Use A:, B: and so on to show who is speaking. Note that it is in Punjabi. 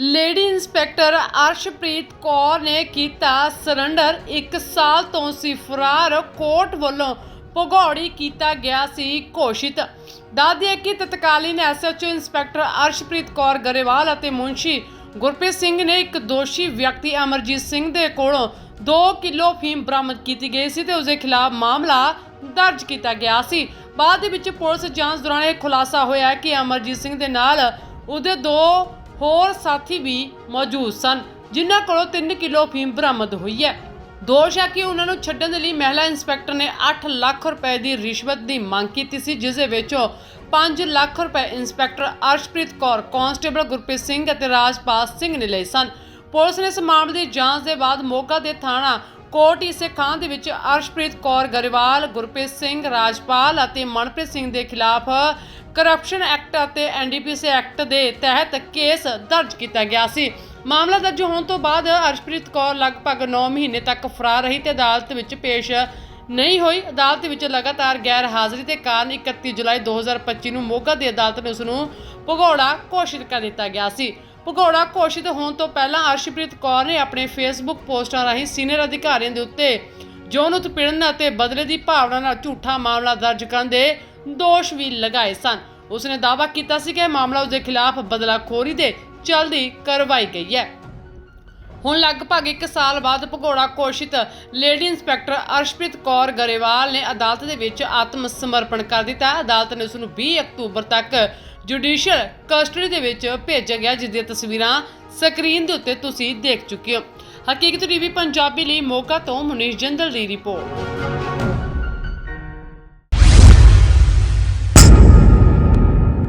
A: ਲੇਡੀ ਇੰਸਪੈਕਟਰ ਅਰਸ਼ਪ੍ਰੀਤ ਕੌਰ ਨੇ ਕੀਤਾ ਸਰੈਂਡਰ 1 ਸਾਲ ਤੋਂ ਸੀ ਫਰਾਰ। ਕੋਰਟ ਵੱਲੋਂ ਭਗੌੜੀ ਕੀਤਾ ਗਿਆ ਸੀ ਘੋਸ਼ਿਤ। ਦੱਸਦੀ ਹੈ ਕਿ ਤਤਕਾਲੀਨ ਐਸਐਚਓ ਇੰਸਪੈਕਟਰ ਅਰਸ਼ਪ੍ਰੀਤ ਕੌਰ ਗਰੇਵਾਲ ਅਤੇ ਮੁੰਸ਼ੀ ਗੁਰਪ੍ਰੀਤ ਸਿੰਘ ਨੇ ਇੱਕ ਦੋਸ਼ੀ ਵਿਅਕਤੀ ਅਮਰਜੀਤ ਸਿੰਘ ਦੇ ਕੋਲੋਂ 2 ਕਿਲੋ ਫੀਮ ਬਰਾਮਦ ਕੀਤੀ ਗਈ ਸੀ ਤੇ ਉਸ ਦੇ ਖਿਲਾਫ ਮਾਮਲਾ ਦਰਜ ਕੀਤਾ ਗਿਆ ਸੀ। ਬਾਅਦ ਵਿੱਚ ਪੁਲਿਸ ਜਾਂਚ ਦੌਰਾਨ ਇਹ ਖੁਲਾਸਾ ਹੋਇਆ ਕਿ ਅਮਰਜੀਤ ਸਿੰਘ ਦੇ ਨਾਲ ਉਹਦੇ ਦੋ ਹੋਰ ਸਾਥੀ ਵੀ ਮੌਜੂਦ ਸਨ, ਜਿਨ੍ਹਾਂ ਕੋਲੋਂ 3 ਕਿਲੋ ਫੀਮ ਬਰਾਮਦ ਹੋਈ ਹੈ। ਦੋਸ਼ ਹੈ ਕਿ ਉਹਨਾਂ ਨੂੰ ਛੱਡਣ ਦੇ ਲਈ ਮਹਿਲਾ ਇੰਸਪੈਕਟਰ ਨੇ 8 ਲੱਖ ਰੁਪਏ ਦੀ ਰਿਸ਼ਵਤ ਦੀ ਮੰਗ ਕੀਤੀ ਸੀ, ਜਿਸ ਦੇ ਵਿੱਚੋਂ 5 ਲੱਖ ਰੁਪਏ ਇੰਸਪੈਕਟਰ ਅਰਸ਼ਪ੍ਰੀਤ ਕੌਰ, ਕਾਂਸਟੇਬਲ ਗੁਰਪ੍ਰੀਤ ਸਿੰਘ ਅਤੇ ਰਾਜਪਾਲ ਸਿੰਘ ਨੇ ਲਏ ਸਨ। ਪੁਲਿਸ ਨੇ ਇਸ ਮਾਮਲੇ ਦੀ ਜਾਂਚ ਦੇ ਬਾਅਦ ਮੋਗਾ ਦੇ ਥਾਣਾ ਕੋਟ ਇਸੇ ਖਾਂ ਦੇ ਵਿੱਚ ਅਰਸ਼ਪ੍ਰੀਤ ਕੌਰ ਗਰੇਵਾਲ, ਗੁਰਪ੍ਰੀਤ ਸਿੰਘ, ਰਾਜਪਾਲ ਅਤੇ ਮਨਪ੍ਰੀਤ ਸਿੰਘ ਦੇ ਖਿਲਾਫ ਕਰਪਸ਼ਨ ਐਕਟ ਅਤੇ ਐਨਡੀਪੀਸੀ ਐਕਟ ਦੇ ਤਹਿਤ ਕੇਸ ਦਰਜ ਕੀਤਾ ਗਿਆ ਸੀ। ਮਾਮਲਾ ਦਰਜ ਹੋਣ ਤੋਂ ਬਾਅਦ ਅਰਸ਼ਪ੍ਰੀਤ ਕੌਰ ਲਗਭਗ 9 ਮਹੀਨੇ ਤੱਕ ਫਰਾਰ ਰਹੀ ਤੇ ਅਦਾਲਤ ਵਿੱਚ ਪੇਸ਼ ਨਹੀਂ ਹੋਈ। ਅਦਾਲਤ ਵਿੱਚ ਲਗਾਤਾਰ ਗੈਰ ਹਾਜ਼ਰੀ ਦੇ ਕਾਰਨ 31 ਜੁਲਾਈ 2025 ਨੂੰ ਮੋਗਾ ਦੀ ਅਦਾਲਤ ਨੇ ਉਸ ਨੂੰ ਭਗੌੜਾ ਘੋਸ਼ਿਤ ਕਰ ਦਿੱਤਾ ਗਿਆ ਸੀ। ਭਗੌੜਾ ਘੋਸ਼ਿਤ ਹੋਣ ਤੋਂ ਪਹਿਲਾਂ ਅਰਸ਼ਪ੍ਰੀਤ ਕੌਰ ਨੇ ਆਪਣੇ ਫੇਸਬੁੱਕ ਪੋਸਟਾਂ ਰਾਹੀਂ ਸੀਨੀਅਰ ਅਧਿਕਾਰੀਆਂ ਦੇ ਉੱਤੇ ਜੋਨ ਉਤਪੀੜਨ ਅਤੇ ਬਦਲੇ ਦੀ ਭਾਵਨਾ ਨਾਲ ਝੂਠਾ ਮਾਮਲਾ ਦਰਜ ਕਰਨ ਦੇ ਦੋਸ਼ ਵੀ ਲਗਾਏ ਸਨ। ਉਸਨੇ ਦਾਅਵਾ ਕੀਤਾ ਸੀ ਕਿ ਇਹ ਮਾਮਲਾ ਉਸਦੇ ਖਿਲਾਫ ਬਦਲਾਖੋਰੀ ਦੇ ਚਲਦੀ ਕਰਵਾਈ ਗਈ ਹੈ। ਹੁਣ ਲਗਭਗ 1 ਸਾਲ ਬਾਅਦ ਭਗੌੜਾ ਘੋਸ਼ਿਤ ਲੇਡੀ ਇੰਸਪੈਕਟਰ ਅਰਸ਼ਪ੍ਰੀਤ ਕੌਰ ਗਰੇਵਾਲ ਨੇ ਅਦਾਲਤ ਦੇ ਵਿੱਚ ਆਤਮ ਸਮਰਪਣ ਕਰ ਦਿੱਤਾ। ਅਦਾਲਤ ਨੇ ਉਸ ਨੂੰ 20 ਅਕਤੂਬਰ ਤੱਕ ਜੁਡੀਸ਼ੀਅਲ ਕਸਟਡੀ ਦੇ ਵਿੱਚ ਭੇਜਿਆ ਗਿਆ ਜਿਸ ਦੀਆਂ ਤਸਵੀਰਾਂ ਸਕਰੀਨ ਦੇ ਉੱਤੇ ਤੁਸੀਂ ਦੇਖ ਚੁੱਕੇ ਹੋ। ਹਕੀਕਤ ਟੀਵੀ ਪੰਜਾਬੀ ਲਈ ਮੋਗਾ ਤੋਂ ਮੁਨੀਸ਼ ਜੰਦਲ ਦੀ ਰਿਪੋਰਟ।